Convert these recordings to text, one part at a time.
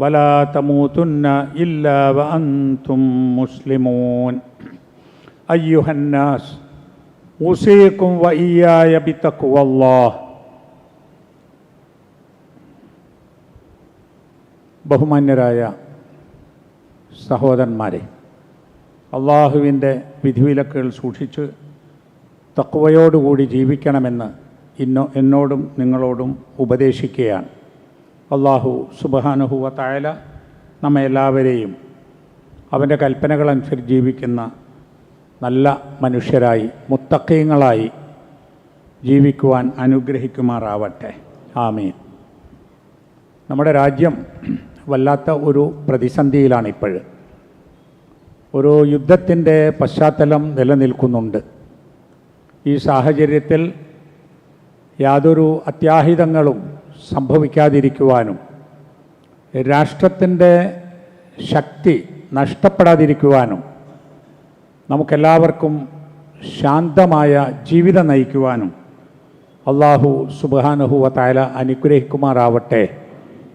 ولا تموتن إلا وأنتم مسلمون أيها الناس أوصيكم وإياي بتقوى الله ബഹുമാന്യരായ സഹോദരന്മാരെ അള്ളാഹുവിൻ്റെ വിധിവിലക്കുകൾ സൂക്ഷിച്ച് തക്കുവയോടുകൂടി ജീവിക്കണമെന്ന് ഇന്നോ എന്നോടും നിങ്ങളോടും ഉപദേശിക്കുകയാണ് അള്ളാഹു സുബഹാനുഹുവ തായാല നമ്മെ എല്ലാവരെയും അവന്റെ കൽപ്പനകളനുസരിച്ച് ജീവിക്കുന്ന നല്ല മനുഷ്യരായി മുത്തക്കയങ്ങളായി ജീവിക്കുവാൻ അനുഗ്രഹിക്കുമാറാവട്ടെ. ആമീൻ. നമ്മുടെ രാജ്യം വല്ലാത്ത ഒരു പ്രതിസന്ധിയിലാണ് ഇപ്പോൾ ഒരു യുദ്ധത്തിന്റെ പശ്ചാത്തലം നിലനിൽക്കുന്നുണ്ട്. ഈ സാഹചര്യത്തിൽ യാതൊരു അത്യാഹിതങ്ങളും സംഭവിക്കാതിരിക്കുവാനും രാഷ്ട്രത്തിന്റെ ശക്തി നഷ്ടപ്പെടാതിരിക്കുവാനും നമുക്കെല്ലാവർക്കും ശാന്തമായ ജീവിതം നയിക്കുവാനും അള്ളാഹു സുബാനുഹുവ തായാല അനുഗ്രഹിക്കുമാറാവട്ടെ.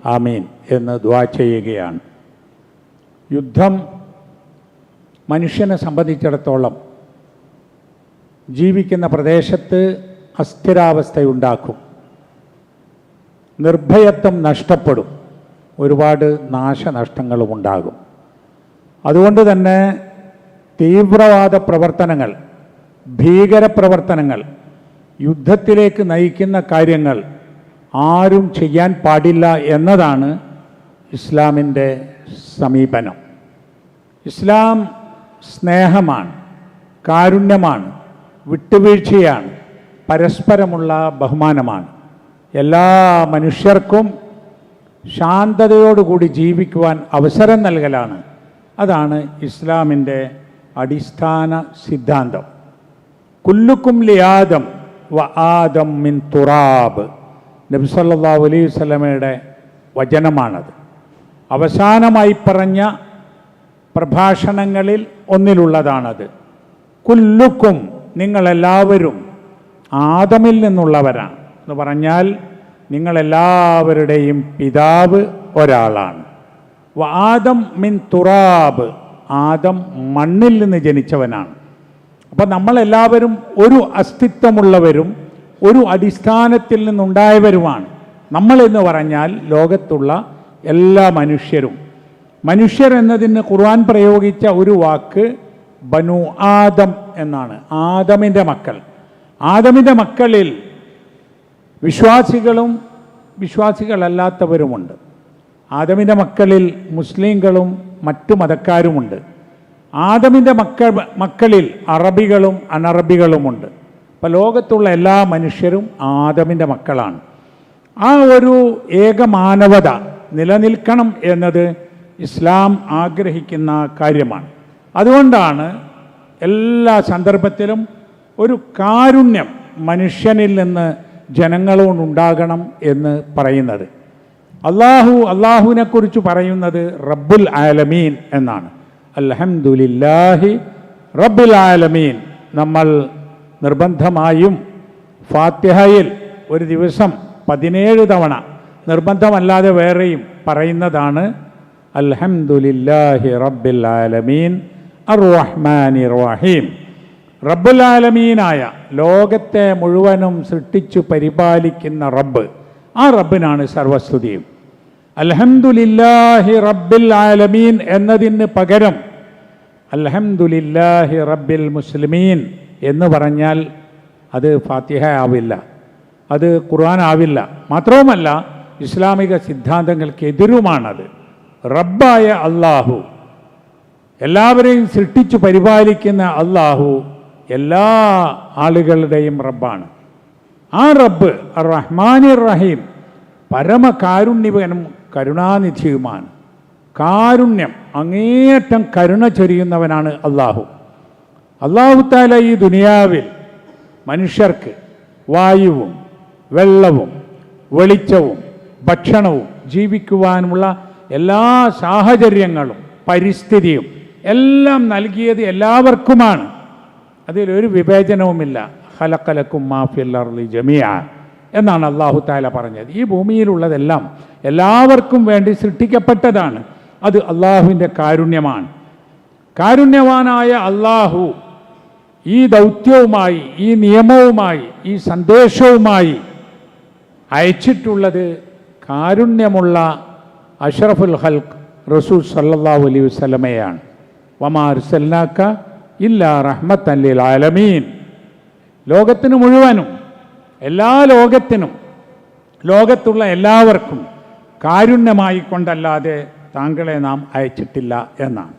ആമീൻ എന്ന് ദ്വാ ചെയ്യുകയാണ്. യുദ്ധം മനുഷ്യനെ സംബന്ധിച്ചിടത്തോളം ജീവിക്കുന്ന പ്രദേശത്ത് അസ്ഥിരാവസ്ഥയുണ്ടാക്കും. നിർഭയത്വം നഷ്ടപ്പെടും. ഒരുപാട് നാശനഷ്ടങ്ങളും ഉണ്ടാകും അതുകൊണ്ട് തന്നെ തീവ്രവാദ പ്രവർത്തനങ്ങൾ ഭീകരപ്രവർത്തനങ്ങൾ യുദ്ധത്തിലേക്ക് നയിക്കുന്ന കാര്യങ്ങൾ ആരും ചെയ്യാൻ പാടില്ല എന്നതാണ് ഇസ്ലാമിന്റെ സമീപനം. ഇസ്ലാം സ്നേഹമാണ് കാരുണ്യമാണ് വിട്ടുവീഴ്ചയാണ് പരസ്പരമുള്ള ബഹുമാനമാണ്. എല്ലാ മനുഷ്യർക്കും ശാന്തതയോടുകൂടി ജീവിക്കുവാൻ അവസരം നൽകലാണ്. അതാണ് ഇസ്ലാമിന്റെ അടിസ്ഥാന സിദ്ധാന്തം. കുല്ലുക്കും ലിയാദം വ ആദം മിൻ തുറാബ്. നബ്സല്ലാ അലൈഹി സ്വലമയുടെ വചനമാണത്. അവസാനമായി പറഞ്ഞ പ്രഭാഷണങ്ങളിൽ ഒന്നിലുള്ളതാണത്. കുല്ലുക്കും നിങ്ങളെല്ലാവരും ആദമിൽ നിന്നുള്ളവരാണ്. എന്ന് പറഞ്ഞാൽ നിങ്ങളെല്ലാവരുടെയും പിതാവ് ഒരാളാണ്. ആദം മിൻ തുറാബ് ആദം മണ്ണിൽ നിന്ന് ജനിച്ചവനാണ്. അപ്പം നമ്മളെല്ലാവരും ഒരു അസ്തിത്വമുള്ളവരും ഒരു അടിസ്ഥാനത്തിൽ നിന്നുണ്ടായവരുമാണ്. നമ്മളെന്ന് പറഞ്ഞാൽ ലോകത്തുള്ള എല്ലാ മനുഷ്യരും. മനുഷ്യർ എന്നതിന് ഖുർആൻ പ്രയോഗിച്ച ഒരു വാക്ക് ബനു ആദം എന്നാണ്. ആദമിന്റെ മക്കൾ. ആദമിന്റെ മക്കളിൽ വിശ്വാസികളും വിശ്വാസികളല്ലാത്തവരുമുണ്ട്. ആദമിന്റെ മക്കളിൽ മുസ്ലിങ്ങളും മറ്റു മതക്കാരുമുണ്ട്. ആദമിന്റെ മക്കൾ മക്കളിൽ അറബികളും അനറബികളുമുണ്ട്. അപ്പോൾ ലോകത്തുള്ള എല്ലാ മനുഷ്യരും ആദമിന്റെ മക്കളാണ്. ആ ഒരു ഏകമാനവത നിലനിൽക്കണം എന്നത് ഇസ്ലാം ആഗ്രഹിക്കുന്ന കാര്യമാണ്. അതുകൊണ്ടാണ് എല്ലാ സന്ദർഭത്തിലും ഒരു കാരുണ്യം മനുഷ്യനിൽ നിന്ന് ജനങ്ങളോടുണ്ടാകണം എന്ന് പറയുന്നത്. അള്ളാഹു അള്ളാഹുവിനെ കുറിച്ച് പറയുന്നത് റബ്ബുൽ ആലമീൻ എന്നാണ്. അൽഹംദുലില്ലാഹി റബ്ബുൽ ആലമീൻ. നമ്മൾ നിർബന്ധമായും ഫാത്തിഹയിൽ ഒരു ദിവസം പതിനേഴ് തവണ നിർബന്ധമല്ലാതെ വേറെയും പറയുന്നതാണ് അൽഹംദുലില്ലാഹി റബ്ബിൽ ആലമീൻ അർ റഹ്മാനി റഹീം. റബ്ബുൽ ആലമീനായ ലോകത്തെ മുഴുവനും സൃഷ്ടിച്ചു പരിപാലിക്കുന്ന റബ്ബ്. ആ റബ്ബിനാണ് സർവസ്തുതിയും. അൽഹംദുലില്ലാഹി റബ്ബിൽ ആലമീൻ എന്നതിന് പകരം അൽഹംദുലില്ലാഹി റബ്ബിൽ മുസ്ലിമീൻ എന്ന് പറഞ്ഞാൽ അത് ഫാത്തിഹ ആവില്ല. അത് ഖുർആൻ ആവില്ല. മാത്രവുമല്ല ഇസ്ലാമിക സിദ്ധാന്തങ്ങൾക്ക് എതിരുമാണത് റബ്ബായ അള്ളാഹു എല്ലാവരെയും സൃഷ്ടിച്ചു പരിപാലിക്കുന്ന അള്ളാഹു എല്ലാ ആളുകളുടെയും റബ്ബാണ്. ആ റബ്ബ് റഹ്മാനി റഹീം പരമകാരുണ്യവനും കരുണാനിധിയുമാണ്. കാരുണ്യം അങ്ങേയറ്റം കരുണ ചൊരിയുന്നവനാണ് അള്ളാഹു അള്ളാഹു താല ഈ ദുനിയാവിൽ മനുഷ്യർക്ക് വായുവും വെള്ളവും വെളിച്ചവും ഭക്ഷണവും ജീവിക്കുവാനുമുള്ള എല്ലാ സാഹചര്യങ്ങളും പരിസ്ഥിതിയും എല്ലാം നൽകിയത് എല്ലാവർക്കുമാണ്. അതിലൊരു വിവേചനവുമില്ല. ഹലക്കലക്കും മാഫിൽ അർലി ജമിയ എന്നാണ് അള്ളാഹു താല പറഞ്ഞത്. ഈ ഭൂമിയിലുള്ളതെല്ലാം എല്ലാവർക്കും വേണ്ടി സൃഷ്ടിക്കപ്പെട്ടതാണ്. അത് അള്ളാഹുവിന്റെ കാരുണ്യമാണ്. കാരുണ്യവാനായ അള്ളാഹു ഈ ദൗത്യവുമായി ഈ നിയമവുമായി ഈ സന്ദേശവുമായി അയച്ചിട്ടുള്ളത് കാരുണ്യമുള്ള അഷറഫുൽ ഹൽക്ക് റസൂൽ സല്ലല്ലാഹു അലൈഹി വസല്ലമയാണ് വമാർ സല്ലാക്ക ഇല്ല റഹ്മത്ത് അല്ലിൽ ആലമീൻ. ലോകത്തിന് മുഴുവനും എല്ലാ ലോകത്തിനും ലോകത്തുള്ള എല്ലാവർക്കും കാരുണ്യമായി കൊണ്ടല്ലാതെ താങ്കളെ നാം അയച്ചിട്ടില്ല എന്നാണ്.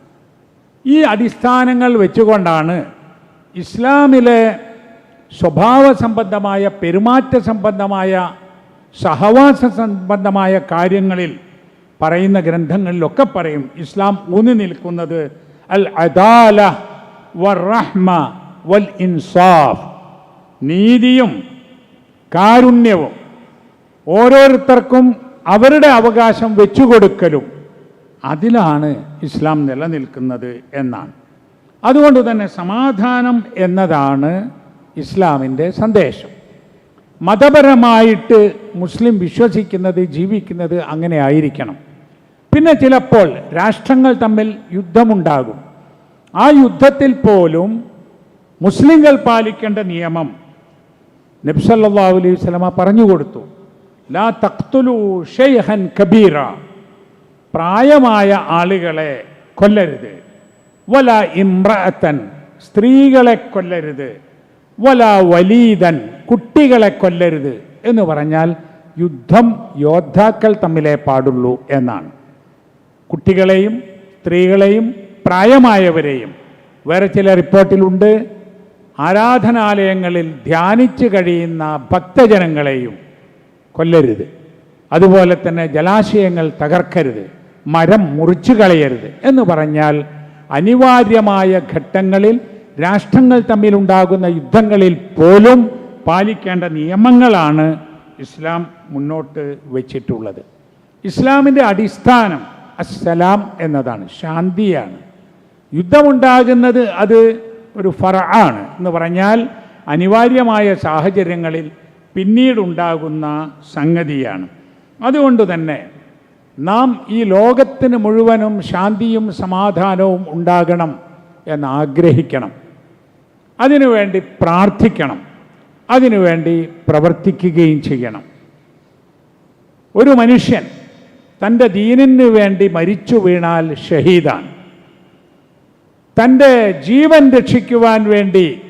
ഈ അടിസ്ഥാനങ്ങൾ വെച്ചുകൊണ്ടാണ് ഇസ്ലാമിലെ സ്വഭാവ സംബന്ധമായ പെരുമാറ്റ സംബന്ധമായ സഹവാസ സംബന്ധമായ കാര്യങ്ങളിൽ പറയുന്ന ഗ്രന്ഥങ്ങളിലൊക്കെ പറയും ഇസ്ലാം ഊന്നി നിൽക്കുന്നത് അൽ അദാല വറഹ്മ വൽ ഇൻസാഫ്. നീതിയും കാരുണ്യവും ഓരോരുത്തർക്കും അവരുടെ അവകാശം വെച്ചുകൊടുക്കലും അതിലാണ് ഇസ്ലാം നിലനിൽക്കുന്നത് എന്നാണ്. അതുകൊണ്ട് തന്നെ സമാധാനം എന്നതാണ് ഇസ്ലാമിന്റെ സന്ദേശം. മതപരമായിട്ട് മുസ്ലിം വിശ്വസിക്കുന്നത് ജീവിക്കുന്നത് അങ്ങനെ ആയിരിക്കണം. പിന്നെ ചിലപ്പോൾ രാഷ്ട്രങ്ങൾ തമ്മിൽ യുദ്ധമുണ്ടാകും. ആ യുദ്ധത്തിൽ പോലും മുസ്ലിങ്ങൾ പാലിക്കേണ്ട നിയമം നബ്സല്ലാ അലൈഹി സ്വലമ പറഞ്ഞു കൊടുത്തു. ലാ തഖ്തുലു ഷെയ്ഹൻ കബീറ. പ്രായമായ ആളുകളെ കൊല്ലരുത്. വല ഇമ്രഅത്തൻ സ്ത്രീകളെ കൊല്ലരുത്. വല വലീതൻ കുട്ടികളെ കൊല്ലരുത് എന്ന് പറഞ്ഞാൽ യുദ്ധം യോദ്ധാക്കൾ തമ്മിലേ പാടുള്ളൂ എന്നാണ്. കുട്ടികളെയും സ്ത്രീകളെയും പ്രായമായവരെയും. വേറെ ചില റിപ്പോർട്ടിലുണ്ട്. ആരാധനാലയങ്ങളിൽ ധ്യാനിച്ചു കഴിയുന്ന ഭക്തജനങ്ങളെയും കൊല്ലരുത്. അതുപോലെ തന്നെ ജലാശയങ്ങൾ തകർക്കരുത്. മരം മുറിച്ചു കളയരുത് എന്ന് പറഞ്ഞാൽ അനിവാര്യമായ ഘട്ടങ്ങളിൽ രാഷ്ട്രങ്ങൾ തമ്മിലുണ്ടാകുന്ന യുദ്ധങ്ങളിൽ പോലും പാലിക്കേണ്ട നിയമങ്ങളാണ് ഇസ്ലാം മുന്നോട്ട് വച്ചിട്ടുള്ളത്. ഇസ്ലാമിന്റെ അടിസ്ഥാനം അസ്സലാം എന്നതാണ് ശാന്തിയാണ്. യുദ്ധമുണ്ടാകുന്നത് അത് ഒരു ഫറ ആണ് എന്ന് പറഞ്ഞാൽ അനിവാര്യമായ സാഹചര്യങ്ങളിൽ പിന്നീടുണ്ടാകുന്ന സംഗതിയാണ്. അതുകൊണ്ട് തന്നെ നാം ഈ ലോകത്തിന് മുഴുവനും ശാന്തിയും സമാധാനവും ഉണ്ടാകണം എന്ന് ആഗ്രഹിക്കണം അതിനുവേണ്ടി പ്രാർത്ഥിക്കണം. അതിനുവേണ്ടി പ്രവർത്തിക്കുകയും ചെയ്യണം. ഒരു മനുഷ്യൻ തന്റെ ദീനിന് വേണ്ടി മരിച്ചു വീണാൽ ഷഹീദാണ്. തന്റെ ജീവൻ രക്ഷിക്കുവാൻ വേണ്ടി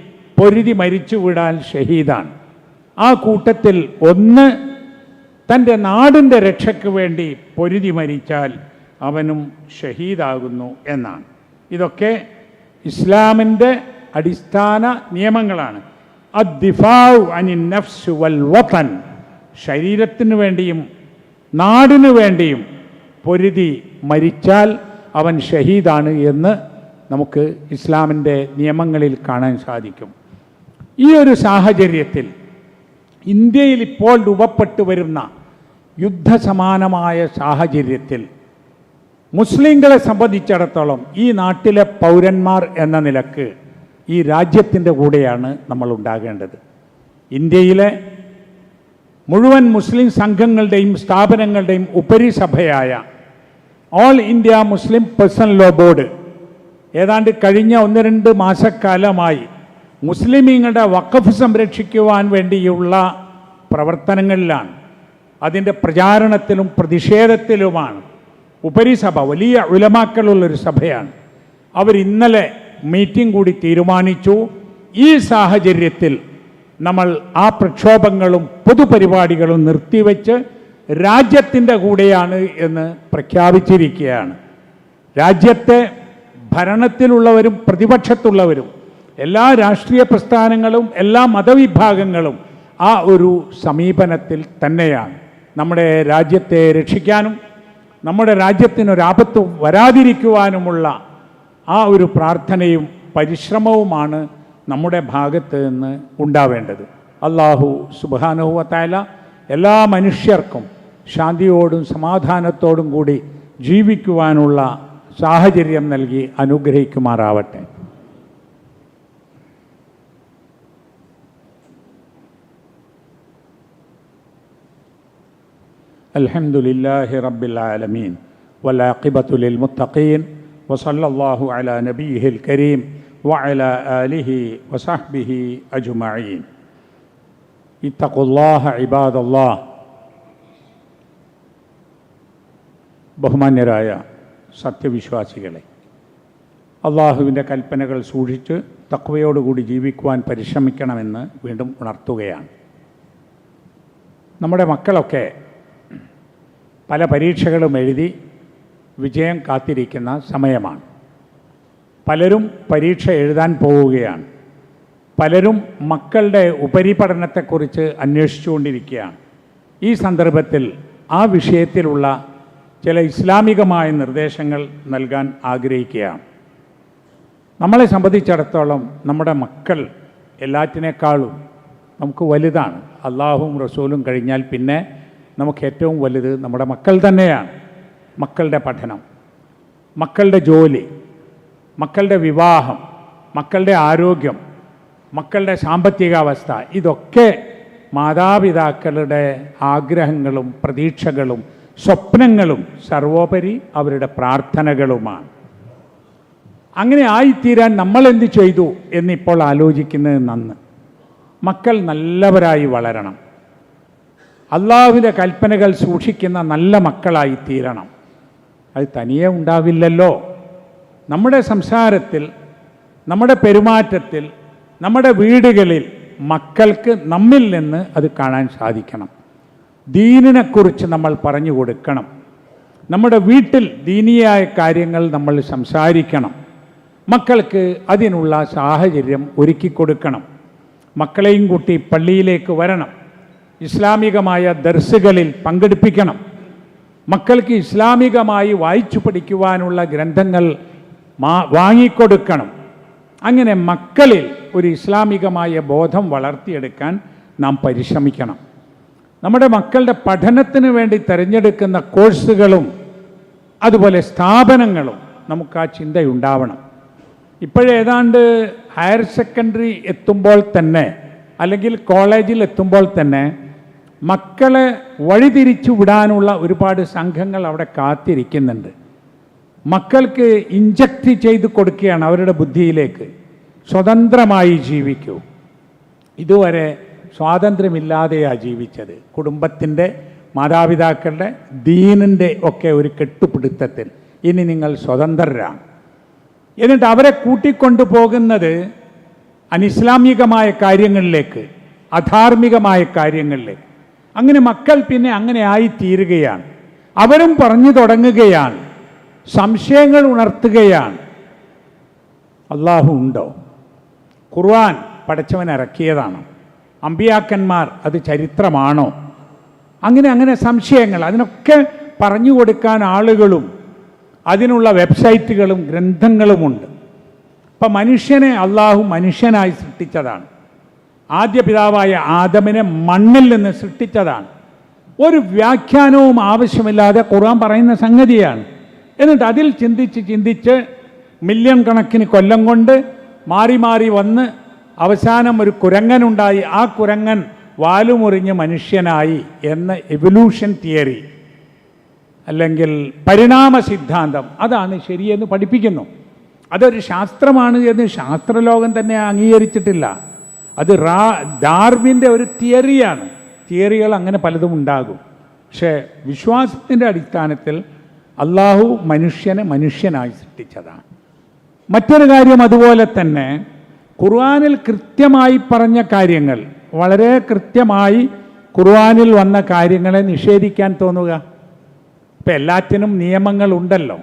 പൊരുതി മരിച്ചു വിടാൻ ഷഹീദാണ്. ആ കൂട്ടത്തിൽ ഒന്ന് തന്റെ നാടിന്റെ രക്ഷയ്ക്ക് വേണ്ടി പൊരുതി മരിച്ചാൽ അവനും ഷഹീദാകുന്നു എന്നാണ്. ഇതൊക്കെ ഇസ്ലാമിന്റെ അടിസ്ഥാന നിയമങ്ങളാണ്. അദ്ദിഫാവ് അനി നഫ്സ് വൽ വതൻ ശരീരത്തിന് വേണ്ടിയും നാടിനു വേണ്ടിയും പൊരുതി മരിച്ചാൽ അവൻ ഷഹീദാണ് എന്ന് നമുക്ക് ഇസ്ലാമിന്റെ നിയമങ്ങളിൽ കാണാൻ സാധിക്കും. ഈ ഒരു സാഹചര്യത്തിൽ ഇന്ത്യയിൽ ഇപ്പോൾ രൂപപ്പെട്ടു വരുന്ന യുദ്ധസമാനമായ സാഹചര്യത്തിൽ മുസ്ലിങ്ങളെ സംബന്ധിച്ചിടത്തോളം ഈ നാട്ടിലെ പൗരന്മാർ എന്ന നിലയ്ക്ക് ഈ രാജ്യത്തിന്റെ കൂടെയാണ് നമ്മൾ ഉണ്ടാകേണ്ടത്. ഇന്ത്യയിലെ മുഴുവൻ മുസ്ലിം സംഘങ്ങളുടെയും സ്ഥാപനങ്ങളുടെയും ഉപരിസഭയായ all India Muslim personal law board ഏതാണ്ട് കഴിഞ്ഞ ഒന്ന് രണ്ട് മാസക്കാലമായി മുസ്ലിമീങ്ങളുടെ വഖഫ് സംരക്ഷിക്കുവാൻ വേണ്ടിയുള്ള പ്രവർത്തനങ്ങളിലാണ്. അതിന്റെ പ്രചാരണത്തിലും പ്രതിഷേധത്തിലുമാണ്. ഉപരിസഭ വലിയ ഉലമാക്കളുള്ളൊരു സഭയാണ്. അവർ ഇന്നലെ മീറ്റിംഗ് കൂടി തീരുമാനിച്ചു. ഈ സാഹചര്യത്തിൽ നമ്മൾ ആ പ്രക്ഷോഭങ്ങളും പൊതുപരിപാടികളും നിർത്തിവെച്ച് രാജ്യത്തിന്റെ കൂടെയാണ് എന്ന് പ്രഖ്യാപിച്ചിരിക്കുകയാണ്. രാജ്യത്തെ ഭരണത്തിലുള്ളവരും പ്രതിപക്ഷത്തുള്ളവരും എല്ലാ രാഷ്ട്രീയ പ്രസ്ഥാനങ്ങളും എല്ലാ മതവിഭാഗങ്ങളും ആ ഒരു സമീപനത്തിൽ തന്നെയാണ്. നമ്മുടെ രാജ്യത്തെ രക്ഷിക്കാനും നമ്മുടെ രാജ്യത്തിനൊരാപത്ത് വരാതിരിക്കുവാനുമുള്ള ആ ഒരു പ്രാർത്ഥനയും പരിശ്രമവുമാണ് നമ്മുടെ ഭാഗത്ത് നിന്ന് ഉണ്ടാവേണ്ടത്. അള്ളാഹു സുബാനുഹുവത്തായ എല്ലാ മനുഷ്യർക്കും ശാന്തിയോടും സമാധാനത്തോടും കൂടി ജീവിക്കുവാനുള്ള സാഹചര്യം നൽകി അനുഗ്രഹിക്കുമാറാവട്ടെ الحمد لله رب العالمين والعاقبة للمتقين وصلى الله على نبيه الكريم وعلى آله وصحبه أجمعين اتقوا الله عباد الله ബഹുമാന്യരായ സത്യവിശ്വാസികളെ. അള്ളാഹുവിന്റെ കൽപ്പനകൾ സൂക്ഷിച്ച് തക്വയോടുകൂടി ജീവിക്കുവാൻ പരിശ്രമിക്കണമെന്ന് വീണ്ടും ഉണർത്തുകയാണ്. നമ്മുടെ മക്കളൊക്കെ പല പരീക്ഷകളും എഴുതി വിജയം കാത്തിരിക്കുന്ന സമയമാണ്. പലരും പരീക്ഷ എഴുതാൻ പോവുകയാണ്. പലരും മക്കളുടെ ഉപരിപഠനത്തെക്കുറിച്ച് അന്വേഷിച്ചുകൊണ്ടിരിക്കുകയാണ്. ഈ സന്ദർഭത്തിൽ ആ വിഷയത്തിലുള്ള ചില ഇസ്ലാമികമായ നിർദ്ദേശങ്ങൾ നൽകാൻ ആഗ്രഹിക്കുകയാണ്. നമ്മളെ സംബന്ധിച്ചിടത്തോളം നമ്മുടെ മക്കൾ എല്ലാറ്റിനേക്കാളും നമുക്ക് വലുതാണ്. അള്ളാഹും റസൂലും കഴിഞ്ഞാൽ പിന്നെ നമുക്ക് ഏറ്റവും വലുത് നമ്മുടെ മക്കൾ തന്നെയാണ്. മക്കളുടെ പഠനം മക്കളുടെ ജോലി മക്കളുടെ വിവാഹം മക്കളുടെ ആരോഗ്യം മക്കളുടെ സാമ്പത്തികാവസ്ഥ ഇതൊക്കെ മാതാപിതാക്കളുടെ ആഗ്രഹങ്ങളും പ്രതീക്ഷകളും സ്വപ്നങ്ങളും സർവോപരി അവരുടെ പ്രാർത്ഥനകളുമാണ്. അങ്ങനെ ആയിത്തീരാൻ നമ്മൾ എന്ത് ചെയ്തു എന്നിപ്പോൾ ആലോചിക്കുന്നത് നന്ന്. മക്കൾ നല്ലവരായി വളരണം. അള്ളാഹുവിന്റെ കൽപ്പനകൾ സൂക്ഷിക്കുന്ന നല്ല മക്കളായി തീരണം അത് തനിയെ ഉണ്ടാവില്ലല്ലോ. നമ്മുടെ സംസാരത്തിൽ നമ്മുടെ പെരുമാറ്റത്തിൽ നമ്മുടെ വീടുകളിൽ മക്കൾക്ക് നമ്മിൽ നിന്ന് അത് കാണാൻ സാധിക്കണം. ദീനിനെക്കുറിച്ച് നമ്മൾ പറഞ്ഞു കൊടുക്കണം. നമ്മുടെ വീട്ടിൽ ദീനിയായ കാര്യങ്ങൾ നമ്മൾ സംസാരിക്കണം. മക്കൾക്ക് അതിനുള്ള സാഹചര്യം ഒരുക്കി കൊടുക്കണം. മക്കളെയും കൂട്ടി പള്ളിയിലേക്ക് വരണം. ഇസ്ലാമികമായ ദർസുകളിൽ പങ്കെടുപ്പിക്കണം. മക്കൾക്ക് ഇസ്ലാമികമായി വായിച്ചു പഠിക്കുവാനുള്ള ഗ്രന്ഥങ്ങൾ വാങ്ങിക്കൊടുക്കണം. അങ്ങനെ മക്കളിൽ ഒരു ഇസ്ലാമികമായ ബോധം വളർത്തിയെടുക്കാൻ നാം പരിശ്രമിക്കണം. നമ്മുടെ മക്കളുടെ പഠനത്തിന് വേണ്ടി തിരഞ്ഞെടുക്കുന്ന കോഴ്സുകളും അതുപോലെ സ്ഥാപനങ്ങളും നമുക്ക് ആ ചിന്തയുണ്ടാവണം. ഇപ്പോഴേതാണ്ട് ഹയർ സെക്കൻഡറി എത്തുമ്പോൾ തന്നെ അല്ലെങ്കിൽ കോളേജിൽ എത്തുമ്പോൾ തന്നെ മക്കളെ വഴിതിരിച്ചു വിടാനുള്ള ഒരുപാട് സംഘങ്ങൾ അവിടെ കാത്തിരിക്കുന്നുണ്ട്. മക്കൾക്ക് ഇഞ്ചക്ട് ചെയ്ത് കൊടുക്കുകയാണ് അവരുടെ ബുദ്ധിയിലേക്ക്. സ്വതന്ത്രമായി ജീവിക്കൂ. ഇതുവരെ സ്വാതന്ത്ര്യമില്ലാതെയാണ് ജീവിച്ചത്. കുടുംബത്തിന്റെ മാതാപിതാക്കളുടെ ദീനിന്റെ ഒക്കെ ഒരു കെട്ടുപിടുത്തത്തിൽ. ഇനി നിങ്ങൾ സ്വതന്ത്രരാണ്. എന്നിട്ട് അവരെ കൂട്ടിക്കൊണ്ടു പോകുന്നത് അനിസ്ലാമികമായ കാര്യങ്ങളിലേക്ക് അധാർമികമായ കാര്യങ്ങളിലേക്ക്. അങ്ങനെ മക്കൾ പിന്നെ അങ്ങനെ ആയി തീരുകയാണ് അവരും പറഞ്ഞു തുടങ്ങുകയാണ്. സംശയങ്ങൾ ഉണർത്തുകയാണ്. അള്ളാഹു ഉണ്ടോ? ഖുർആൻ പടച്ചവൻ ഇറക്കിയതാണ്? അമ്പിയാക്കന്മാർ അത് ചരിത്രമാണോ? അങ്ങനെ അങ്ങനെ സംശയങ്ങൾ. അതിനൊക്കെ പറഞ്ഞു കൊടുക്കാൻ ആളുകളും അതിനുള്ള വെബ്സൈറ്റുകളും ഗ്രന്ഥങ്ങളുമുണ്ട്. അപ്പം മനുഷ്യനെ അള്ളാഹു മനുഷ്യനായി സൃഷ്ടിച്ചതാണ്. ആദ്യ പിതാവായ ആദമിനെ മണ്ണിൽ നിന്ന് സൃഷ്ടിച്ചതാണ്. ഒരു വ്യാഖ്യാനവും ആവശ്യമില്ലാതെ ഖുർആൻ പറയുന്ന സംഗതിയാണ്. എന്നിട്ട് അതിൽ ചിന്തിച്ച് ചിന്തിച്ച് മില്യൺ കണക്കിന് കൊല്ലം കൊണ്ട് മാറി മാറി വന്ന് അവസാനം ഒരു കുരങ്ങനുണ്ടായി. ആ കുരങ്ങൻ വാലുമുറിഞ്ഞ് മനുഷ്യനായി എന്ന എവല്യൂഷൻ തിയറി അല്ലെങ്കിൽ പരിണാമ സിദ്ധാന്തം അതാണ് ശരിയെന്ന് പഠിപ്പിക്കുന്നു. അതൊരു ശാസ്ത്രമാണ് എന്ന് ശാസ്ത്രലോകം തന്നെ അംഗീകരിച്ചിട്ടില്ല. അത് റാ ഡാർവിന്റെ ഒരു തിയറിയാണ്. തിയറികൾ അങ്ങനെ പലതും ഉണ്ടാകും. പക്ഷേ വിശ്വാസത്തിന്റെ അടിസ്ഥാനത്തിൽ അള്ളാഹു മനുഷ്യനെ മനുഷ്യനായി സൃഷ്ടിച്ചതാണ്. മറ്റൊരു കാര്യം അതുപോലെ തന്നെ ഖുർആനിൽ കൃത്യമായി പറഞ്ഞ കാര്യങ്ങൾ വളരെ കൃത്യമായി ഖുർആാനിൽ വന്ന കാര്യങ്ങളെ നിഷേധിക്കാൻ തോന്നുക. ഇപ്പം എല്ലാറ്റിനും നിയമങ്ങളുണ്ടല്ലോ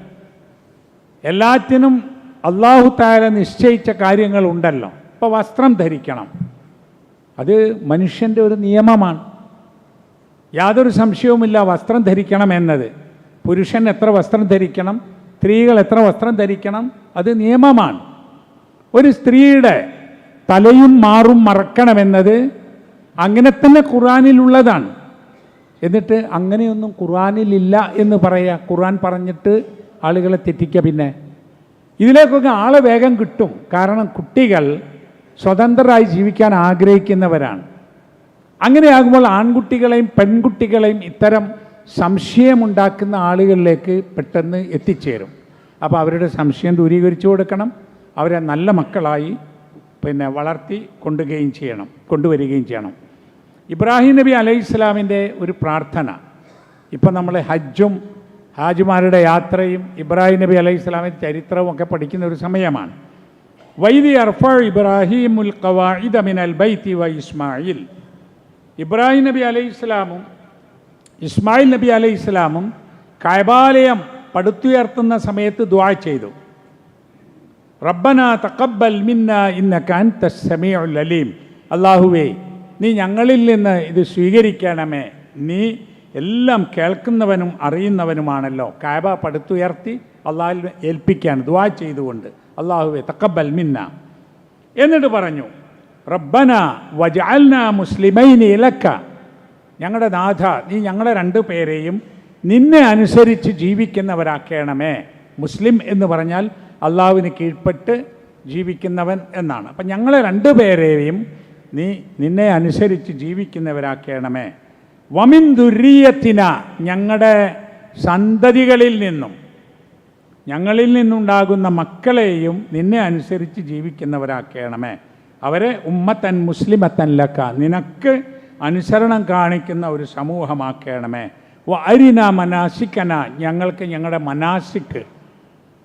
എല്ലാറ്റിനും അള്ളാഹു താര നിശ്ചയിച്ച കാര്യങ്ങളുണ്ടല്ലോ ഇപ്പോൾ വസ്ത്രം ധരിക്കണം. അത് മനുഷ്യന്റെ ഒരു നിയമമാണ്. യാതൊരു സംശയവുമില്ല വസ്ത്രം ധരിക്കണം എന്നത്. പുരുഷൻ എത്ര വസ്ത്രം ധരിക്കണം? സ്ത്രീകൾ എത്ര വസ്ത്രം ധരിക്കണം? അത് നിയമമാണ്. ഒരു സ്ത്രീയുടെ തലയും മാറും മറക്കണമെന്നത് അങ്ങനെ തന്നെ ഖുറാനിലുള്ളതാണ് എന്നിട്ട് അങ്ങനെയൊന്നും ഖുറാനിലില്ല എന്ന് പറയുക ഖുർആൻ പറഞ്ഞിട്ട് ആളുകളെ തെറ്റിക്കുക പിന്നെ. ഇതിലേക്കൊക്കെ ആളെ വേഗം കിട്ടും. കാരണം കുട്ടികൾ സ്വതന്ത്രരായി ജീവിക്കാൻ ആഗ്രഹിക്കുന്നവരാണ്. അങ്ങനെയാകുമ്പോൾ ആൺകുട്ടികളെയും പെൺകുട്ടികളെയും ഇത്തരം സംശയമുണ്ടാക്കുന്ന ആളുകളിലേക്ക് പെട്ടെന്ന് എത്തിച്ചേരും. അപ്പോൾ അവരുടെ സംശയം ദൂരീകരിച്ചു കൊടുക്കണം. അവരെ നല്ല മക്കളായി പിന്നെ വളർത്തി കൊണ്ടുകയും ചെയ്യണം കൊണ്ടുവരികയും ചെയ്യണം. ഇബ്രാഹിം നബി അലൈഹി ഇസ്ലാമിന്റെ ഒരു പ്രാർത്ഥന. ഇപ്പം നമ്മൾ ഹജ്ജും ഹാജിമാരുടെ യാത്രയും ഇബ്രാഹിം നബി അലൈഹി ഇസ്ലാമിന്റെ ചരിത്രവും ഒക്കെ പഠിക്കുന്ന ഒരു സമയമാണ്. വൈദി അർഫ ഇബ്രാഹിമുൽ ഖവാഇദ മിനൽ ബൈത്തി വ ഇസ്മായിൽ. ഇബ്രാഹിം നബി അലൈഹി ഇസ്ലാമും ഇസ്മായിൽ നബി അലൈഹി ഇസ്ലാമും കൈബാലയം പടുത്തുയർത്തുന്ന സമയത്ത് ദ്വാ ചെയ്തു. റബ്ബന തഖബ്ബൽ മിന്ന ഇന്ന അൻത സമീഉൽ അലീം. അല്ലാഹുവേ നീ ഞങ്ങളിൽ നിന്ന് ഇത് സ്വീകരിക്കണമേ. നീ എല്ലാം കേൾക്കുന്നവനും അറിയുന്നവനുമാണല്ലോ. കാബ പടുത്തുയർത്തി അള്ളാഹിൽ ഏൽപ്പിക്കാൻ ദുആ ചെയ്തുകൊണ്ട്. അള്ളാഹുവേ തക്കബൽ മിന്ന. എന്നിട്ട് പറഞ്ഞു റബ്ബന വജാൽന മുസ്ലിമൈനി ഇലക്ക ഞങ്ങളുടെ നാഥ നീ ഞങ്ങളെ രണ്ടു പേരെയും നിന്നെ അനുസരിച്ച് ജീവിക്കുന്നവരാക്കണമേ. മുസ്ലിം എന്ന് പറഞ്ഞാൽ അള്ളാഹുവിന് കീഴ്പ്പെട്ട് ജീവിക്കുന്നവൻ എന്നാണ്. അപ്പം ഞങ്ങളെ രണ്ടു പേരെയും നീ നിന്നെ അനുസരിച്ച് ജീവിക്കുന്നവരാക്കണമേ. വമിൻ ദുരീയത്തിന ഞങ്ങളുടെ സന്തതികളിൽ നിന്നും ഞങ്ങളിൽ നിന്നുണ്ടാകുന്ന മക്കളെയും നിന്നെ അനുസരിച്ച് ജീവിക്കുന്നവരാക്കണമേ. അവരെ ഉമ്മത്തൻ മുസ്ലിമത്തൻ ലക്ക നിനക്ക് അനുസരണം കാണിക്കുന്ന ഒരു സമൂഹമാക്കണമേ. അരിന മനാസിക്കന ഞങ്ങൾക്ക് ഞങ്ങളുടെ മനാസിക്ക്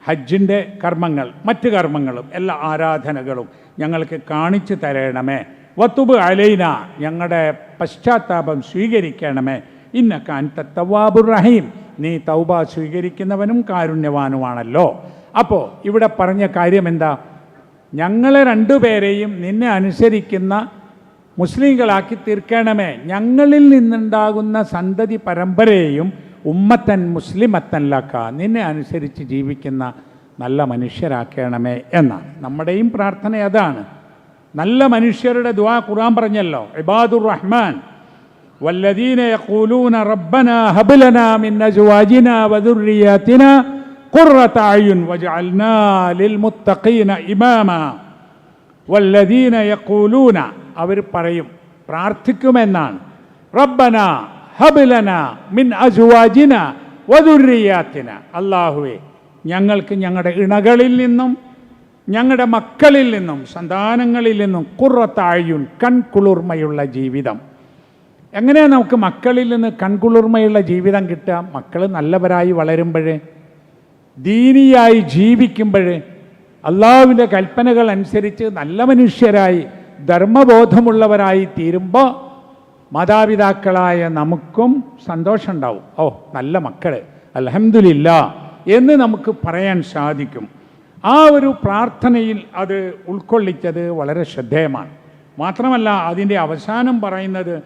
ഹജ്ജിന്റെ കർമ്മങ്ങൾ മറ്റ് കർമ്മങ്ങളും എല്ലാ ആരാധനകളും ഞങ്ങൾക്ക് കാണിച്ചു തരണമേ. വത്തുബ് അലൈന ഞങ്ങളുടെ പശ്ചാത്താപം സ്വീകരിക്കണമേ. ഇന്നക്ക അൻത തവാബുർ റഹീം നീ തൗബ സ്വീകരിക്കുന്നവനും കാരുണ്യവാനുമാണല്ലോ. അപ്പോൾ ഇവിടെ പറഞ്ഞ കാര്യം എന്താ ഞങ്ങളെ രണ്ടുപേരെയും നിന്നെ അനുസരിക്കുന്ന മുസ്ലിങ്ങളാക്കി തീർക്കണമേ. ഞങ്ങളിൽ നിന്നുണ്ടാകുന്ന സന്തതി പരമ്പരയെയും ഉമ്മത്തൻ മുസ്ലിമത്തൻലാക്ക നിന്നെ അനുസരിച്ച് ജീവിക്കുന്ന നല്ല മനുഷ്യരാക്കണമേ എന്നാണ് നമ്മുടെയും പ്രാർത്ഥന അതാണ് നല്ല മനുഷ്യരുടെ ദുആ ഖുർആൻ പറഞ്ഞല്ലോ ഇബാദുർ റഹ്മാൻ والذين يقولون ربنا هب لنا من ازواجنا وذرياتنا قرة اعين واجعلنا للمتقين اماما والذين يقولون അവർ പറയും പ്രാർത്ഥിക്കുമെന്നാണ് റബ്ബന ഹബിലന മിൻ അസുവാജിന വധുരിയാത്തിന അള്ളാഹുവെ ഞങ്ങൾക്ക് ഞങ്ങളുടെ ഇണകളിൽ നിന്നും ഞങ്ങളുടെ മക്കളിൽ നിന്നും സന്താനങ്ങളിൽ നിന്നും കുറത്താഴുൻ കൺകുളിർമയുള്ള ജീവിതം. എങ്ങനെയാണ് നമുക്ക് മക്കളിൽ നിന്ന് കൺകുളിർമയുള്ള ജീവിതം കിട്ടുക? മക്കൾ നല്ലവരായി വളരുമ്പോഴേ ദീനിയായി ജീവിക്കുമ്പോൾ അള്ളാഹുവിന്റെ കൽപ്പനകൾ അനുസരിച്ച് നല്ല മനുഷ്യരായി ധർമ്മബോധമുള്ളവരായി തീരുമ്പോൾ മാതാപിതാക്കളായ നമുക്കും സന്തോഷമുണ്ടാവും. ഓ നല്ല മക്കൾ അലഹമില്ല എന്ന് നമുക്ക് പറയാൻ സാധിക്കും. ആ ഒരു പ്രാർത്ഥനയിൽ അത് ഉൾക്കൊള്ളിച്ചത് വളരെ ശ്രദ്ധേയമാണ്. മാത്രമല്ല അതിന്റെ അവസാനം പറയുന്നത്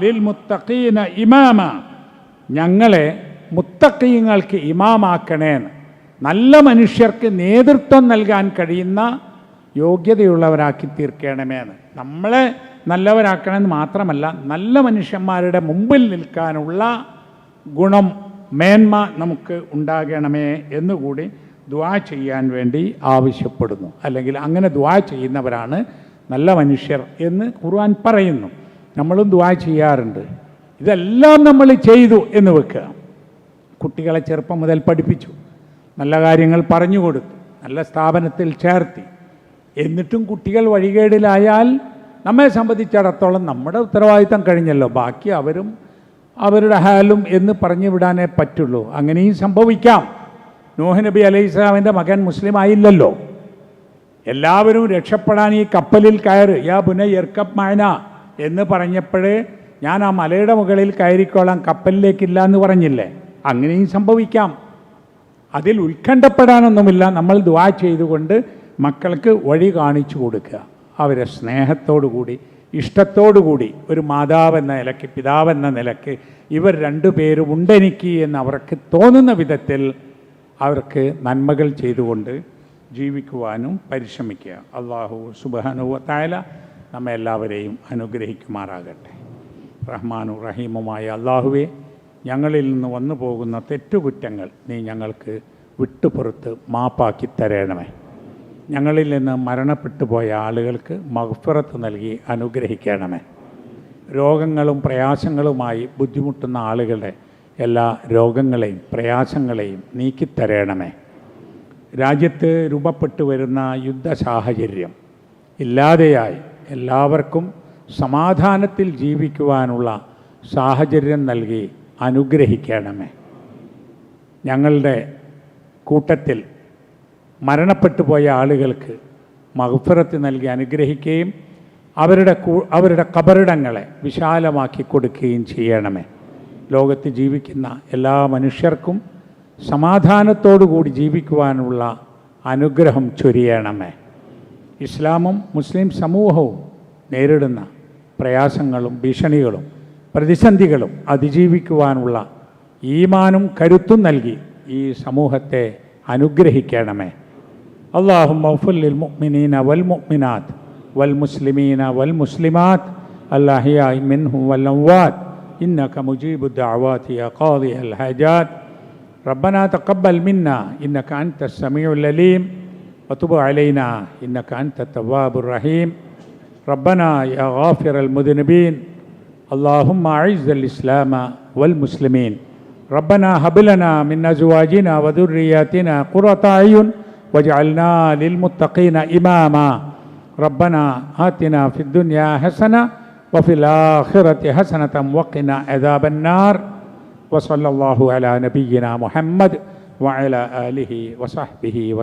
ലിൽ മുത്തഖീന ഇമാമ. ഞങ്ങളെ മുത്തക്കീങ്ങൾക്ക് ഇമാമാക്കണേ നല്ല മനുഷ്യർക്ക് നേതൃത്വം നൽകാൻ കഴിയുന്ന യോഗ്യതയുള്ളവരാക്കി തീർക്കണമേന്ന്. നമ്മളെ നല്ലവരാക്കണമെന്ന് മാത്രമല്ല നല്ല മനുഷ്യന്മാരുടെ മുമ്പിൽ നിൽക്കാനുള്ള ഗുണം മേന്മ നമുക്ക് ഉണ്ടാകണമേ എന്നുകൂടി ദ്വാ ചെയ്യാൻ വേണ്ടി ആവശ്യപ്പെടുന്നു. അല്ലെങ്കിൽ അങ്ങനെ ദ്വാ ചെയ്യുന്നവരാണ് നല്ല മനുഷ്യർ എന്ന് ഖുർആൻ പറയുന്നു. നമ്മളും ദ്വാ ചെയ്യാറുണ്ട്. ഇതെല്ലാം നമ്മൾ ചെയ്തു എന്ന് വെക്കുക. കുട്ടികളെ ചെറുപ്പം മുതൽ പഠിപ്പിച്ചു. നല്ല കാര്യങ്ങൾ പറഞ്ഞു കൊടുത്തു. നല്ല സ്ഥാപനത്തിൽ ചേർത്തി. എന്നിട്ടും കുട്ടികൾ വഴികേടിലായാൽ നമ്മെ സംബന്ധിച്ചിടത്തോളം നമ്മുടെ ഉത്തരവാദിത്തം കഴിഞ്ഞല്ലോ. ബാക്കി അവരും അവരുടെ ഹാലും എന്ന് പറഞ്ഞു വിടാനേ പറ്റുള്ളൂ. അങ്ങനെയും സംഭവിക്കാം. നൂഹ് നബി അലൈഹി സ്വലാമിന്റെ മകൻ മുസ്ലിം ആയില്ലല്ലോ. എല്ലാവരും രക്ഷപ്പെടാൻ ഈ കപ്പലിൽ കയറ്. യാ ബുന എർക്കപ്പ് മായന എന്ന് പറഞ്ഞപ്പോഴേ ഞാൻ ആ മലയുടെ മുകളിൽ കയറിക്കോളാം കപ്പലിലേക്കില്ല എന്ന് പറഞ്ഞില്ലേ? അങ്ങനെയും സംഭവിക്കാം. അതിൽ ഉത്കണ്ഠപ്പെടാനൊന്നുമില്ല. നമ്മൾ ദ്വാ ചെയ്തുകൊണ്ട് മക്കൾക്ക് വഴി കാണിച്ചു കൊടുക്കുക. അവരെ സ്നേഹത്തോടുകൂടി ഇഷ്ടത്തോടുകൂടി ഇഷ്ടത്തോടു കൂടി ഒരു മാതാവെന്ന നിലയ്ക്ക് പിതാവെന്ന നിലയ്ക്ക് ഇവർ രണ്ടു പേരും ഉണ്ടെനിക്ക് എന്ന് അവർക്ക് തോന്നുന്ന വിധത്തിൽ അവർക്ക് നന്മകൾ ചെയ്തുകൊണ്ട് ജീവിക്കുവാനും പരിശ്രമിക്കുക. അള്ളാഹു സുബാനുവത്തായ നമ്മെ എല്ലാവരെയും അനുഗ്രഹിക്കുമാറാകട്ടെ. റഹ്മാനു റഹീമുമായ അള്ളാഹുവെ ഞങ്ങളിൽ നിന്ന് വന്നു പോകുന്ന തെറ്റുകുറ്റങ്ങൾ നീ ഞങ്ങൾക്ക് വിട്ടുപുറത്ത് മാപ്പാക്കി തരണമേ. ഞങ്ങളിൽ നിന്ന് മരണപ്പെട്ടു പോയ ആളുകൾക്ക് മഹ്ഫറത്ത് നൽകി അനുഗ്രഹിക്കണമേ. രോഗങ്ങളും പ്രയാസങ്ങളുമായി ബുദ്ധിമുട്ടുന്ന ആളുകളുടെ എല്ലാ രോഗങ്ങളെയും പ്രയാസങ്ങളെയും നീക്കിത്തരണമേ. രാജ്യത്ത് രൂപപ്പെട്ടു വരുന്ന യുദ്ധ സാഹചര്യം ഇല്ലാതെയായി എല്ലാവർക്കും സമാധാനത്തിൽ ജീവിക്കുവാനുള്ള സാഹചര്യം നൽകി അനുഗ്രഹിക്കണമേ. ഞങ്ങളുടെ കൂട്ടത്തിൽ മരണപ്പെട്ടു പോയ ആളുകൾക്ക് മഹഫറത്ത് നൽകി അനുഗ്രഹിക്കുകയും അവരുടെ അവരുടെ കബറിടങ്ങളെ വിശാലമാക്കി കൊടുക്കുകയും ചെയ്യണമേ. ലോകത്ത് ജീവിക്കുന്ന എല്ലാ മനുഷ്യർക്കും സമാധാനത്തോടു കൂടി ജീവിക്കുവാനുള്ള അനുഗ്രഹം ചൊരിയണമേ. ഇസ്ലാമും മുസ്ലിം സമൂഹവും നേരിടുന്ന പ്രയാസങ്ങളും ഭീഷണികളും പ്രതിസന്ധികളും അതിജീവിക്കുവാനുള്ള ഈമാനും കരുത്തും നൽകി ഈ സമൂഹത്തെ അനുഗ്രഹിക്കണമേ. اللهم اغفر للمؤمنين والمؤمنات والمسلمين والمسلمات الأحياء منهم والأموات. إنك مجيب الدعوات يا قاضي الحاجات. ربنا تقبل منا إنك أنت السميع العليم. وتب علينا إنك أنت التواب الرحيم. ربنا يا غافر المذنبين. اللهم أعز الإسلام والمسلمين. ربنا هب لنا من أزواجنا وذرياتنا قرة أعين. واجعلنا للمتقين إماما. ربنا آتنا في الدنيا حسنة وفي الآخرة حسنة وقنا عذاب النار. وصلى الله على نبينا محمد وعلى آله وصحبه وسلم.